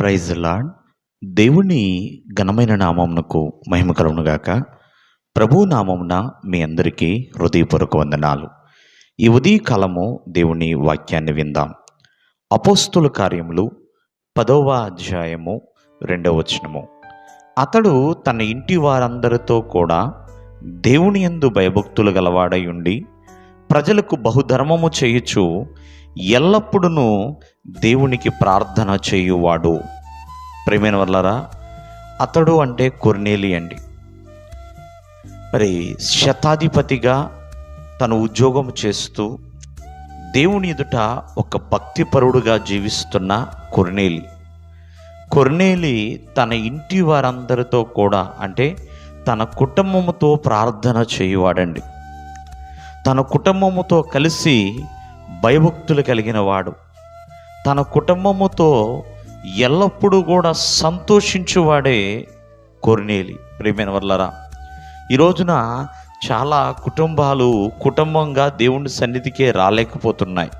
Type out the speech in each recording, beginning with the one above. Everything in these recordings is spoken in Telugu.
ప్రైజ్ లాడ్ దేవుని ఘనమైన నామమునకు మహిమ కలుగునుగాక ప్రభు నామమున మీ అందరికీ హృదయపూర్వక వందనాలు. ఈ ఉదయకాలము దేవుని వాక్యాన్ని విందాం. అపోస్తుల కార్యములు పదవ అధ్యాయము రెండవ వచనము. అతడు తన ఇంటి వారందరితో కూడా దేవుని యందు భయభక్తులు గలవాడై ఉండి ప్రజలకు బహుధర్మము చేయుచు ఎల్లప్పుడూ దేవునికి ప్రార్థన చేయువాడు. ప్రేమైన వల్లరా అతడు అంటే కొర్నేలి అండి. మరి శతాధిపతిగా తను ఉద్యోగం చేస్తూ దేవుని ఎదుట ఒక భక్తిపరుడుగా జీవిస్తున్న కొర్నేలి. కొర్నేలి తన ఇంటి వారందరితో కూడా అంటే తన కుటుంబముతో ప్రార్థన చేయువాడండి. తన కుటుంబముతో కలిసి భయభక్తులు కలిగిన వాడు. తన కుటుంబముతో ఎల్లప్పుడూ కూడా సంతోషించువాడే కొర్నేలి. ప్రేమైన వల్లరా ఈ రోజున చాలా కుటుంబాలు కుటుంబంగా దేవుని సన్నిధికే రాలేకపోతున్నాయి.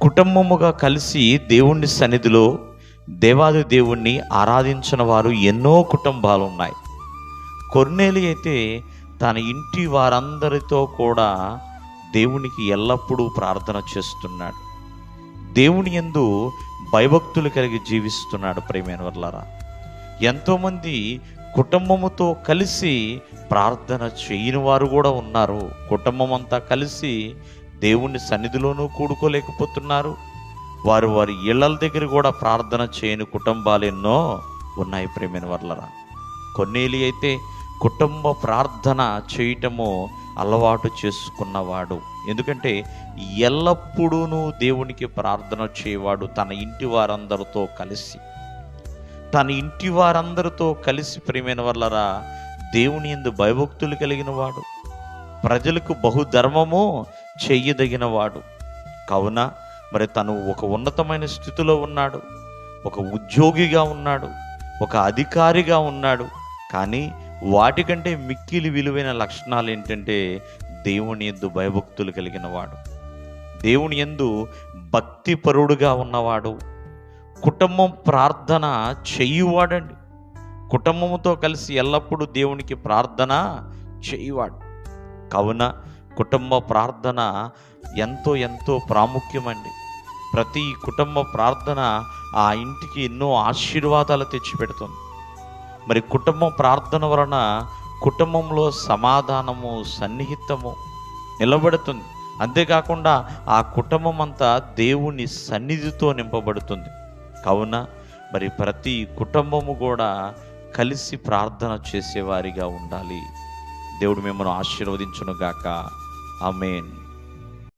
కుటుంబముగా కలిసి దేవుని సన్నిధిలో దేవాది దేవుణ్ణి ఆరాధించిన వారు ఎన్నో కుటుంబాలు ఉన్నాయి కొర్నేలి అయితే తన ఇంటి వారందరితో కూడా దేవునికి ఎల్లప్పుడూ ప్రార్థన చేస్తున్నాడు. దేవుని యందు భయభక్తులు కలిగి జీవిస్తున్నాడు ప్రేమైన వర్లారా. ఎంతోమంది కుటుంబముతో కలిసి ప్రార్థన చేయని వారు కూడా ఉన్నారు. కుటుంబం అంతా కలిసి దేవుని సన్నిధిలోనూ కూడుకోలేకపోతున్నారు. వారు వారి ఇళ్ళల దగ్గర కూడా ప్రార్థన చేయని కుటుంబాలు ఎన్నో ఉన్నాయి ప్రేమైన వర్లరా. కొన్నేలి అయితే కుటుంబ ప్రార్థన చేయటము అలవాటు చేసుకున్నవాడు. ఎందుకంటే ఎల్లప్పుడూ దేవునికి ప్రార్థన చేయవాడు తన ఇంటి వారందరితో కలిసి. తన ఇంటి వారందరితో కలిసి ప్రేమైన వల్లరా దేవుని ఎందు భయభక్తులు కలిగిన వాడు ప్రజలకు బహుధర్మము చెయ్యదగిన వాడు కావున మరి తను ఒక ఉన్నతమైన స్థితిలో ఉన్నాడు ఒక ఉద్యోగిగా ఉన్నాడు ఒక అధికారిగా ఉన్నాడు. కానీ వాటికంటే మిక్కిలి విలువైన లక్షణాలు ఏంటంటే దేవుని ఎందు భయభక్తులు కలిగిన వాడు. దేవుని ఎందు భక్తిపరుడుగా ఉన్నవాడు. కుటుంబం ప్రార్థన చేయువాడండి. కుటుంబంతో కలిసి ఎల్లప్పుడూ దేవునికి ప్రార్థన చేయువాడు. కావున కుటుంబ ప్రార్థన ఎంతో ఎంతో ప్రాముఖ్యమండి. ప్రతి కుటుంబ ప్రార్థన ఆ ఇంటికి ఎన్నో ఆశీర్వాదాలు తెచ్చిపెడుతుంది. మరి కుటుంబ ప్రార్థన వలన కుటుంబంలో సమాధానము సన్నిహితము నిలబడుతుంది. అంతేకాకుండా ఆ కుటుంబం అంతా దేవుని సన్నిధితో నింపబడుతుంది. కావున మరి ప్రతి కుటుంబము కూడా కలిసి ప్రార్థన చేసేవారిగా ఉండాలి. దేవుడు మిమ్మల్ని ఆశీర్వదించునుగాక. ఆమెన్.